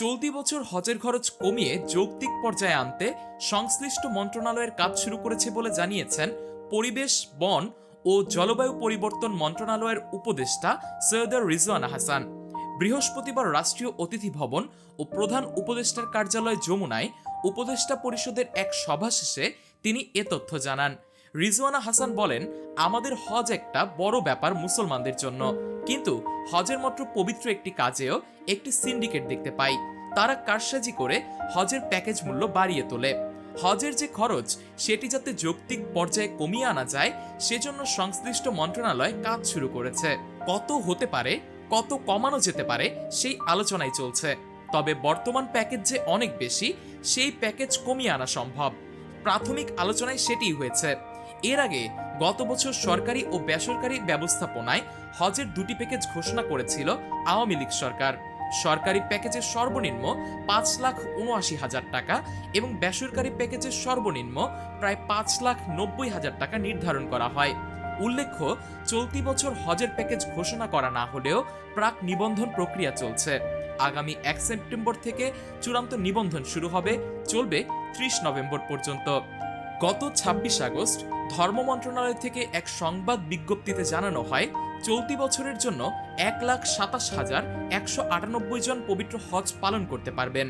চলতি বছর হজের খরচ কমিয়ে যৌক্তিক পর্যায়ে আনতে সংশ্লিষ্ট মন্ত্রণালয়ের কাজ শুরু করেছে বলে জানিয়েছেন পরিবেশ, বন ও জলবায়ু পরিবর্তন মন্ত্রণালয়ের উপদেষ্টা সৈয়দা রিজওয়ানা হাসান। বৃহস্পতিবার রাষ্ট্রীয় অতিথি ভবন ও প্রধান উপদেষ্টার কার্যালয় যমুনায় উপদেষ্টা পরিষদের এক সভা শেষে তিনি এ তথ্য জানান। রিজওয়ানা হাসান বলেন, আমাদের হজ একটা বড় ব্যাপার মুসলমানদের জন্য। কিন্তু হজের মাত্র পবিত্র একটি কাজেও একটি সিন্ডিকেট দেখতে পাই। তারা কারসাজি করে হজের প্যাকেজ মূল্য বাড়িয়ে তোলে। হজের যে খরচ, সেটি যাতে যৌক্তিক পর্যায়ে কমিয়ে আনা যায়, সেজন্য সংশ্লিষ্ট মন্ত্রণালয় কাজ শুরু করেছে। কত হতে পারে, কত কমানো যেতে পারে, সেই আলোচনাই চলছে। তবে বর্তমান প্যাকেজ যে অনেক বেশি, সেই প্যাকেজ কমিয়ে আনা সম্ভব। প্রাথমিক আলোচনায় সেটিই হয়েছে। এর আগে গত বছর সরকারি ও বেসরকারি ব্যবস্থাপনায় হজের দুটি প্যাকেজ ঘোষণা করেছিল আওয়ামী লীগ সরকার। সরকারি প্যাকেজের সর্বনিম্ন পাঁচ লাখ উনআশি হাজার টাকা এবং বেসরকারি প্যাকেজের সর্বনিম্ন প্রায় পাঁচ লাখ নব্বই হাজার টাকা নির্ধারণ করা হয়। উল্লেখ্য, চলতি বছর হজের প্যাকেজ ঘোষণা করা না হলেও প্রাক নিবন্ধন প্রক্রিয়া চলছে। আগামী এক সেপ্টেম্বর থেকে চূড়ান্ত নিবন্ধন শুরু হবে, চলবে ত্রিশ নভেম্বর পর্যন্ত। গত ছাব্বিশ আগস্ট ধর্ম মন্ত্রণালয় থেকে এক সংবাদ বিজ্ঞপ্তিতে জানানো হয়, চলতি বছরের জন্য এক লাখ সাতাশ হাজার একশো আটানব্বই জন পবিত্র হজ পালন করতে পারবেন।